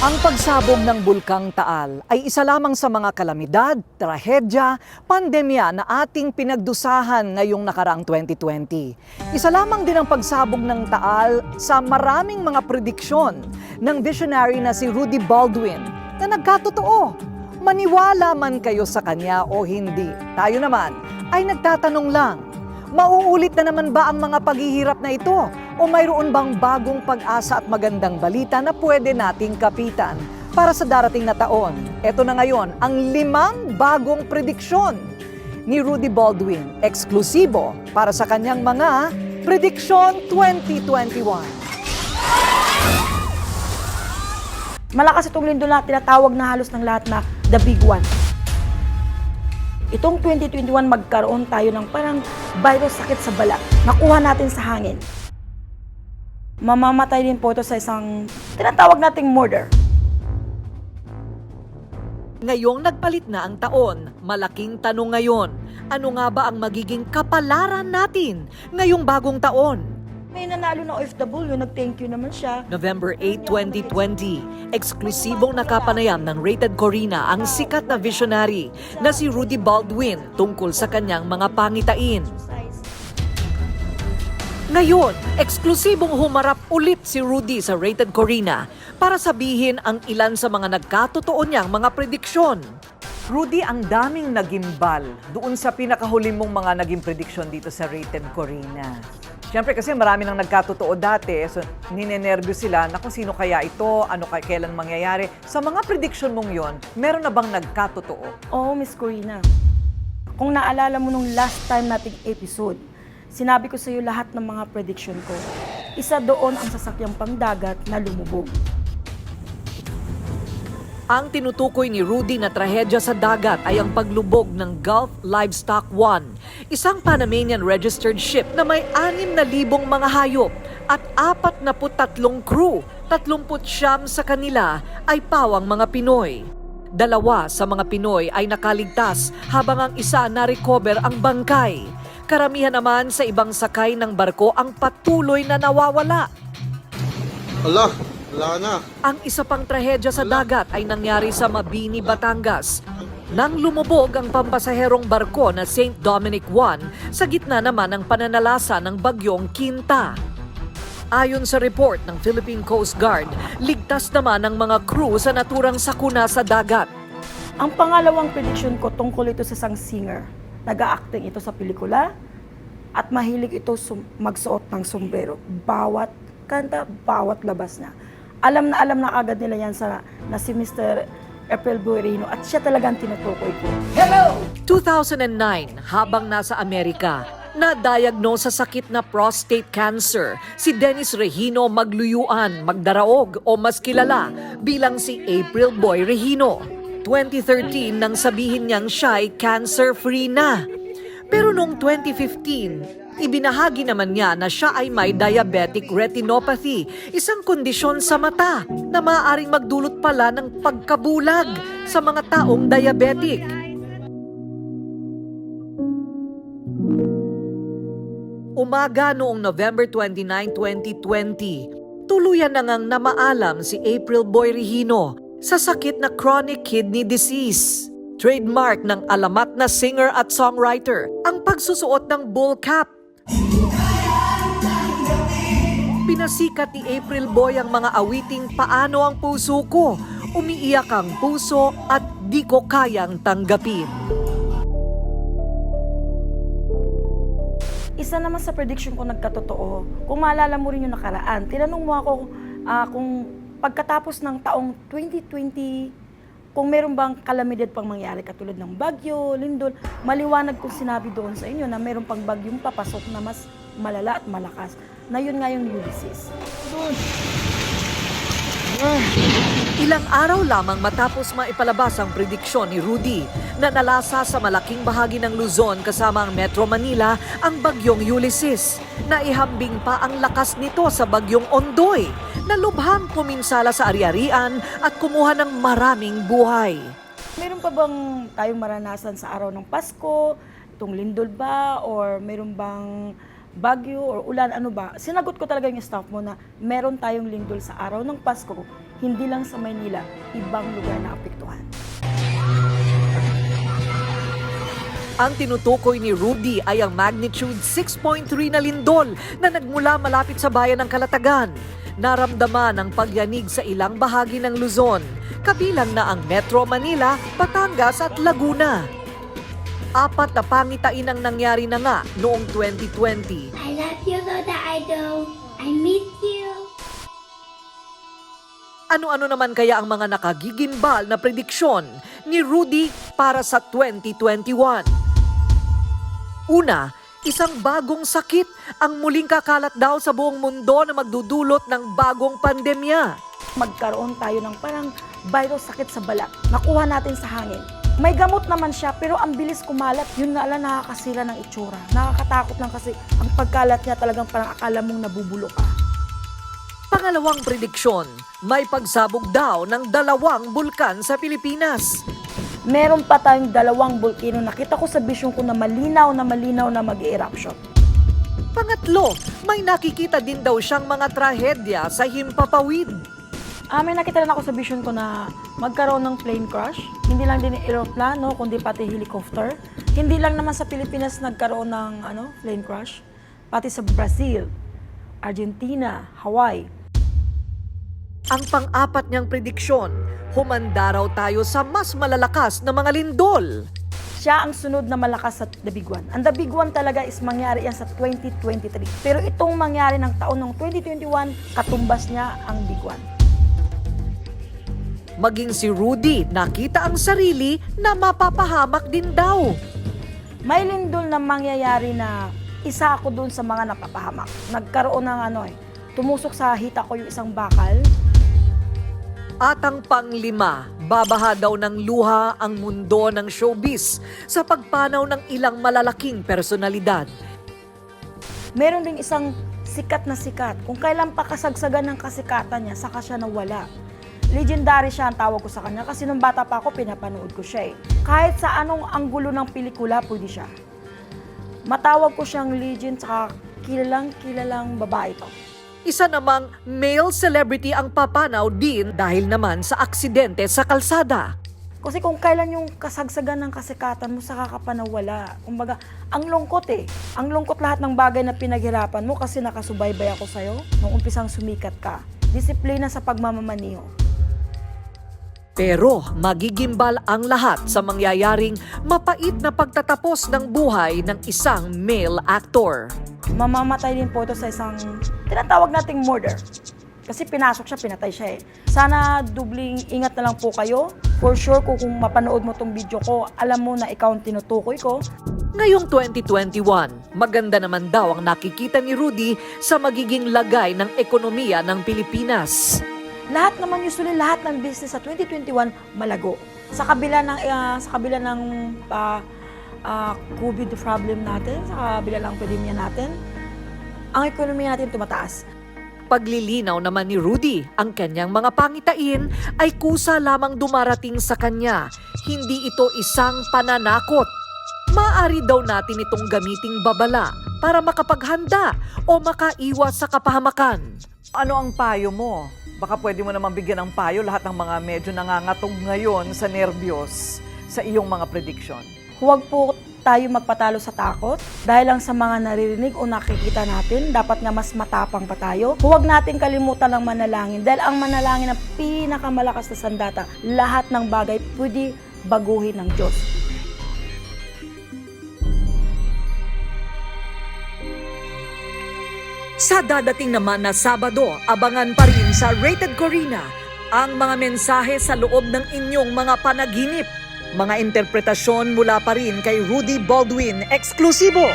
Ang pagsabog ng Bulkang Taal ay isa lamang sa mga kalamidad, trahedya, pandemya na ating pinagdusahan ngayong nakaraang 2020. Isa lamang din ang pagsabog ng Taal sa maraming mga prediksyon ng visionary na si Rudy Baldwin na nagkatotoo. Maniwala man kayo sa kanya o hindi, tayo naman ay nagtatanong lang, Mauulit na naman ba ang mga paghihirap na ito? O mayroon bang bagong pag-asa at magandang balita na pwede nating kapitan para sa darating na taon? Ito na ngayon ang limang bagong prediksyon ni Rudy Baldwin, eksklusibo para sa kanyang mga Prediksyon 2021. Malakas itong lindol na tinatawag na halos ng lahat na the big one. Itong 2021 magkaroon tayo ng parang virus sakit sa balat. Nakuha natin sa hangin. Mamamatay din po ito sa isang tinatawag nating murder. Ngayong nagpalit na ang taon, malaking tanong ngayon, ano nga ba ang magiging kapalaran natin ngayong bagong taon? May nanalo na OFW, nag-thank you naman siya. November 8, 2020, eksklusibong nakapanayam ng Rated Corina ang sikat na visionary na si Rudy Baldwin tungkol sa kanyang mga pangitain. Ngayon, eksklusibong humarap ulit si Rudy sa Rated Corina para sabihin ang ilan sa mga nagkatotoo niyang mga prediksyon. Rudy, ang daming nagimbal doon sa pinakahuli mong mga naging prediksyon dito sa Rated Corina. Siyempre kasi marami nang nagkatotoo dati, so ninenervyo sila na kung sino kaya ito, ano kay kailan mangyayari. Sa mga prediction mong yon, meron na bang nagkatotoo? Oo, Miss Corina. Kung naalala mo nung last time nating episode, sinabi ko sa iyo lahat ng mga prediction ko. Isa doon ang sasakyang pangdagat na lumubog. Ang tinutukoy ni Rudy na trahedya sa dagat ay ang paglubog ng Gulf Livestock One, isang Panamanian registered ship na may 6,000 mga hayop at 43 crew, 39 sa kanila ay pawang mga Pinoy. Dalawa sa mga Pinoy ay nakaligtas habang ang isa na-recover ang bangkay. Karamihan naman sa ibang sakay ng barko ang patuloy na nawawala. Ala, wala na. Ang isa pang trahedya sa dagat ay nangyari sa Mabini, Batangas. Nang lumubog ang pampasaherong barko na St. Dominic 1 sa gitna naman ng pananalasa ng bagyong Kinta. Ayon sa report ng Philippine Coast Guard, ligtas naman ang mga crew sa naturang sakuna sa dagat. Ang pangalawang prediction ko tungkol ito sa isang singer. Nag-acting ito sa pelikula at mahilig ito sum- magsuot ng sombrero. Bawat kanta, bawat labas na. Alam na alam na agad nila yan sa, na si Mr. April Buerino at siya talagang tinutukoy ko. 2009, habang nasa Amerika, na-diagnose sa sakit na prostate cancer si Dennis Regino Magluyuan, Magdaraog o mas kilala bilang si April Boy Regino. 2013 nang sabihin niyang siya ay cancer-free na. Pero noong 2015, ibinahagi naman niya na siya ay may diabetic retinopathy, isang kondisyon sa mata na maaaring magdulot pala ng pagkabulag sa mga taong diabetic. Umaga noong November 29, 2020, tuluyan na ngang namaalam si April Boy sa sakit na chronic kidney disease. Trademark ng alamat na singer at songwriter ang pagsusuot ng bull cap. Pinasikat ni April Boy ang mga awiting Paano ang puso ko? Umiiyak ang puso at di ko kayang tanggapin. Isa naman sa prediction ko nagkatotoo. Kung maalala mo rin yung nakaraan, tinanong mo ako ah, kung pagkatapos ng taong 2020, kung meron bang kalamidad pang mangyari katulad ng bagyo, lindol, maliwanag kong sinabi doon sa inyo na meron pang bagyong papasok na mas malala at malakas. Na yun nga yung Ulysses. Ilang araw lamang matapos maipalabas ang prediksyon ni Rudy na nalasa sa malaking bahagi ng Luzon kasama ang Metro Manila ang bagyong Ulysses. Naihambing pa ang lakas nito sa bagyong Ondoy na lubhang puminsala sa ari-arian at kumuha ng maraming buhay. Meron pa bang tayong maranasan sa araw ng Pasko? Itong lindol ba? Or meron bang bagyo or ulan? Ano ba? Sinagot ko talaga yung staff mo na meron tayong lindol sa araw ng Pasko. hindi lang sa Maynila, ibang lugar na apektuhan. Ang tinutukoy ni Rudy ay ang magnitude 6.3 na lindol na nagmula malapit sa bayan ng Kalatagan. Naramdaman ang pagyanig sa ilang bahagi ng Luzon, kabilang na ang Metro Manila, Batangas at Laguna. Apat na pangitain ang nangyari na nga noong 2020. I love you, Lola Idol. I miss you. Ano-ano naman kaya ang mga nakagigimbal na prediksyon ni Rudy para sa 2021? Una, isang bagong sakit ang muling kakalat daw sa buong mundo na magdudulot ng bagong pandemya. Magkaroon tayo ng parang virus sakit sa balat. Nakuha natin sa hangin. May gamot naman siya, pero ang bilis kumalat. Yun nga lang nakakasira ng itsura. Nakakatakot lang kasi ang pagkalat niya talagang parang akala mong nabubulok ka. Pangalawang prediksyon, may pagsabog daw ng dalawang bulkan sa Pilipinas. Meron pa tayong dalawang volcano. Nakita ko sa vision ko na malinaw na malinaw na mag-eruption. Pangatlo, may nakikita din daw siyang mga trahedya sa Himpapawid. Ah, may nakita rin ako sa vision ko na magkaroon ng plane crash. Hindi lang din aeroplano, kundi pati helicopter. Hindi lang naman sa Pilipinas nagkaroon ng ano, plane crash. Pati sa Brazil, Argentina, Hawaii. Ang pang-apat niyang prediksyon, humanda raw tayo sa mas malalakas na mga lindol. Siya ang sunod na malakas sa The Big One. Ang The Big One talaga is mangyari yan sa 2023. Pero itong mangyari ng taon ng 2021, katumbas niya ang Big One. Maging si Rudy, nakita ang sarili na mapapahamak din daw. May lindol na mangyayari na isa ako dun sa mga napapahamak. Nagkaroon ng ano eh, tumusok sa hita ko yung isang bakal. At ang panglima, babaha daw ng luha ang mundo ng showbiz sa pagpanaw ng ilang malalaking personalidad. Meron ding isang sikat na sikat. Kung kailan pa kasagsagan ng kasikatan niya, saka siya nawala. Legendary siya ang tawag ko sa kanya kasi nung bata pa ako, pinapanood ko siya eh. Kahit sa anong anggulo ng pelikula, pwede siya. Matawag ko siyang legend, saka kilalang kilalang babae to. Isa namang male celebrity ang papanaw din dahil naman sa aksidente sa kalsada. Kasi kung kailan yung kasagsagan ng kasikatan mo, saka ka pa nawala. Kumbaga, ang lungkot eh. Ang lungkot lahat ng bagay na pinaghirapan mo kasi nakasubaybay ako sa'yo nung umpisang sumikat ka. Disiplina sa pagmamaniho. Pero magigimbal ang lahat sa mangyayaring mapait na pagtatapos ng buhay ng isang male actor. Mamamatay din po ito sa isang tinatawag nating murder. Kasi pinasok siya, pinatay siya eh. Sana dubling ingat na lang po kayo. For sure, kung, kung mapanood mo tong video ko, alam mo na ikaw ang tinutukoy ko. Ngayong 2021, maganda naman daw ang nakikita ni Rudy sa magiging lagay ng ekonomiya ng Pilipinas. lahat naman usually lahat ng business sa 2021 malago. Sa kabila ng ah, sa kabila ng ah, ah, COVID problem natin, sa kabila ng pandemya natin, ang ekonomiya natin tumataas. Paglilinaw naman ni Rudy, ang kanyang mga pangitain ay kusa lamang dumarating sa kanya. Hindi ito isang pananakot. Maari daw natin itong gamiting babala para makapaghanda o makaiwas sa kapahamakan. Ano ang payo mo? Baka pwede mo naman bigyan ng payo lahat ng mga medyo nangangatog ngayon sa nervyos sa iyong mga prediction. Huwag po tayo magpatalo sa takot dahil lang sa mga naririnig o nakikita natin, dapat nga mas matapang pa tayo. Huwag natin kalimutan ang manalangin dahil ang manalangin ang pinakamalakas na sandata. Lahat ng bagay pwede baguhin ng Diyos. Sa dadating naman na Sabado, abangan pa rin sa Rated Corina ang mga mensahe sa loob ng inyong mga panaginip. Mga interpretasyon mula pa rin kay Rudy Baldwin, eksklusibo.